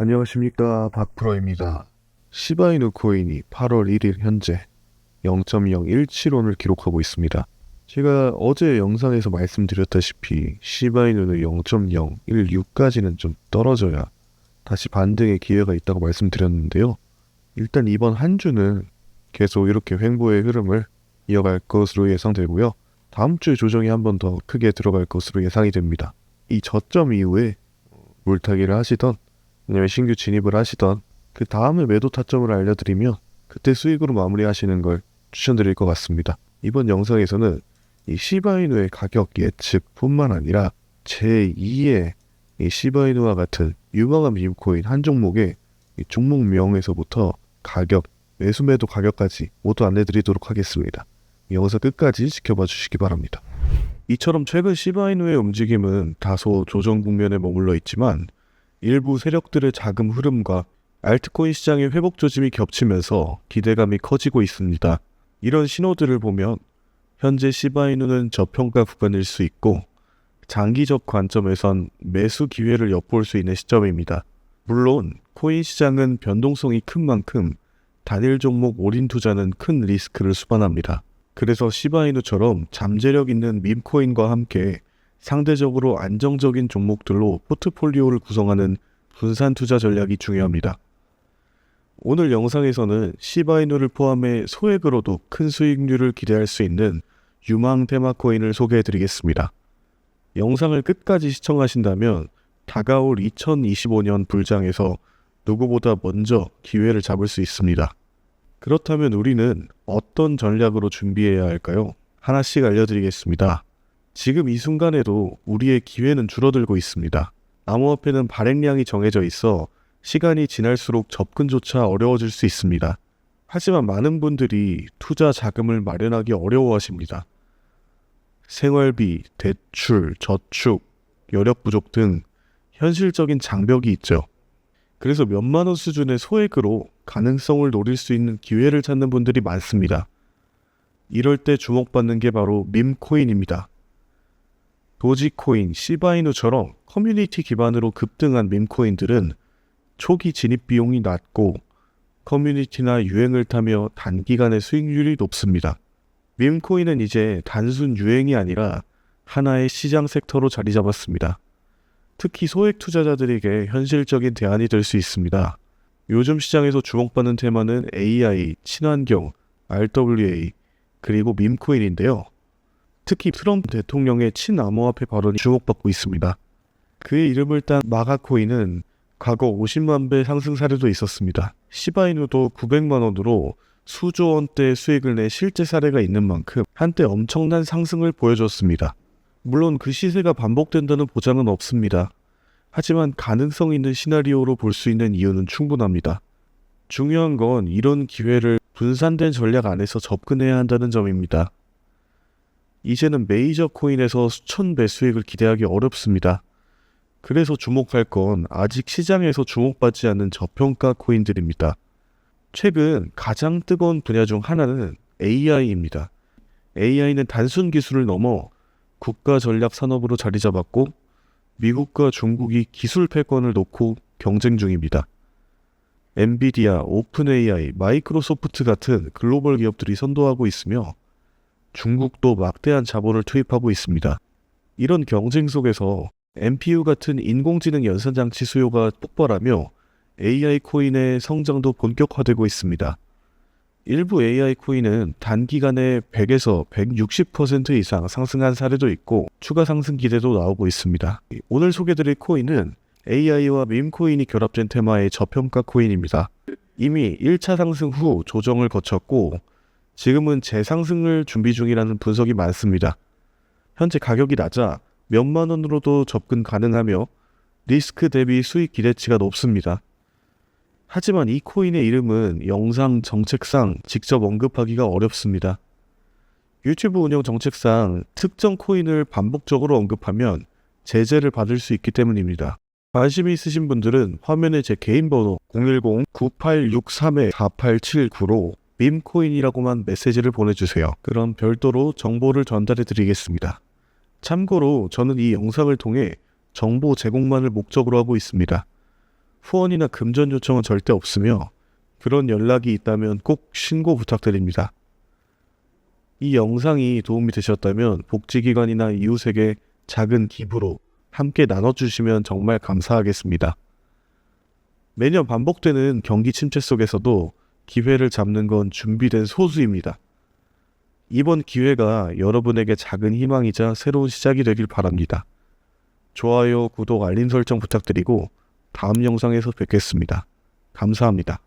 안녕하십니까 박프로입니다. 시바이누 코인이 8월 1일 현재 0.017원을 기록하고 있습니다. 제가 어제 영상에서 말씀드렸다시피 시바이누는 0.016까지는 좀 떨어져야 다시 반등의 기회가 있다고 말씀드렸는데요. 일단 이번 한 주는 계속 이렇게 횡보의 흐름을 이어갈 것으로 예상되고요. 다음 주에 조정이 한 번 더 크게 들어갈 것으로 예상이 됩니다. 이 저점 이후에 물타기를 하시던 아니면 신규 진입을 하시던 그 다음에 매도 타점을 알려드리면 그때 수익으로 마무리하시는 걸 추천드릴 것 같습니다. 이번 영상에서는 이 시바이누의 가격 예측뿐만 아니라 제2의 이 시바이누와 같은 유망한 밈코인 한 종목의 이 종목명에서부터 가격, 매수 매도 가격까지 모두 안내드리도록 하겠습니다. 영상 끝까지 지켜봐 주시기 바랍니다. 이처럼 최근 시바이누의 움직임은 다소 조정 국면에 머물러 있지만 일부 세력들의 자금 흐름과 알트코인 시장의 회복 조짐이 겹치면서 기대감이 커지고 있습니다. 이런 신호들을 보면 현재 시바이누는 저평가 구간일 수 있고 장기적 관점에선 매수 기회를 엿볼 수 있는 시점입니다. 물론 코인 시장은 변동성이 큰 만큼 단일 종목 올인 투자는 큰 리스크를 수반합니다. 그래서 시바이누처럼 잠재력 있는 밈코인과 함께 상대적으로 안정적인 종목들로 포트폴리오를 구성하는 분산 투자 전략이 중요합니다. 오늘 영상에서는 시바이누를 포함해 소액으로도 큰 수익률을 기대할 수 있는 유망 테마 코인을 소개해 드리겠습니다. 영상을 끝까지 시청하신다면 다가올 2025년 불장에서 누구보다 먼저 기회를 잡을 수 있습니다. 그렇다면 우리는 어떤 전략으로 준비해야 할까요? 하나씩 알려드리겠습니다. 지금 이 순간에도 우리의 기회는 줄어들고 있습니다. 암호화폐는 발행량이 정해져 있어 시간이 지날수록 접근조차 어려워질 수 있습니다. 하지만 많은 분들이 투자 자금을 마련하기 어려워하십니다. 생활비, 대출, 저축, 여력 부족 등 현실적인 장벽이 있죠. 그래서 몇만 원 수준의 소액으로 가능성을 노릴 수 있는 기회를 찾는 분들이 많습니다. 이럴 때 주목받는 게 바로 밈코인입니다. 도지코인, 시바이누처럼 커뮤니티 기반으로 급등한 밈코인들은 초기 진입 비용이 낮고 커뮤니티나 유행을 타며 단기간에 수익률이 높습니다. 밈코인은 이제 단순 유행이 아니라 하나의 시장 섹터로 자리 잡았습니다. 특히 소액 투자자들에게 현실적인 대안이 될 수 있습니다. 요즘 시장에서 주목받는 테마는 AI, 친환경, RWA, 그리고 밈코인인데요. 특히 트럼프 대통령의 친암호화폐 발언이 주목받고 있습니다. 그의 이름을 딴 마가코인은 과거 50만 배 상승 사례도 있었습니다. 시바이누도 900만 원으로 수조 원대 수익을 내 실제 사례가 있는 만큼 한때 엄청난 상승을 보여줬습니다. 물론 그 시세가 반복된다는 보장은 없습니다. 하지만 가능성 있는 시나리오로 볼 수 있는 이유는 충분합니다. 중요한 건 이런 기회를 분산된 전략 안에서 접근해야 한다는 점입니다. 이제는 메이저 코인에서 수천 배 수익을 기대하기 어렵습니다. 그래서 주목할 건 아직 시장에서 주목받지 않는 저평가 코인들입니다. 최근 가장 뜨거운 분야 중 하나는 AI입니다. AI는 단순 기술을 넘어 국가 전략 산업으로 자리 잡았고 미국과 중국이 기술 패권을 놓고 경쟁 중입니다. 엔비디아, 오픈AI, 마이크로소프트 같은 글로벌 기업들이 선도하고 있으며 중국도 막대한 자본을 투입하고 있습니다. 이런 경쟁 속에서 MPU 같은 인공지능 연산장치 수요가 폭발하며 AI 코인의 성장도 본격화되고 있습니다. 일부 AI 코인은 단기간에 100에서 160% 이상 상승한 사례도 있고 추가 상승 기대도 나오고 있습니다. 오늘 소개드릴 코인은 AI와 밈 코인이 결합된 테마의 저평가 코인입니다. 이미 1차 상승 후 조정을 거쳤고 지금은 재상승을 준비 중이라는 분석이 많습니다. 현재 가격이 낮아 몇만 원으로도 접근 가능하며 리스크 대비 수익 기대치가 높습니다. 하지만 이 코인의 이름은 영상 정책상 직접 언급하기가 어렵습니다. 유튜브 운영 정책상 특정 코인을 반복적으로 언급하면 제재를 받을 수 있기 때문입니다. 관심이 있으신 분들은 화면에 제 개인 번호 010-9863-4879로 밈코인이라고만 메시지를 보내주세요. 그럼 별도로 정보를 전달해 드리겠습니다. 참고로 저는 이 영상을 통해 정보 제공만을 목적으로 하고 있습니다. 후원이나 금전 요청은 절대 없으며 그런 연락이 있다면 꼭 신고 부탁드립니다. 이 영상이 도움이 되셨다면 복지기관이나 이웃에게 작은 기부로 함께 나눠주시면 정말 감사하겠습니다. 매년 반복되는 경기 침체 속에서도 기회를 잡는 건 준비된 소수입니다. 이번 기회가 여러분에게 작은 희망이자 새로운 시작이 되길 바랍니다. 좋아요, 구독, 알림 설정 부탁드리고 다음 영상에서 뵙겠습니다. 감사합니다.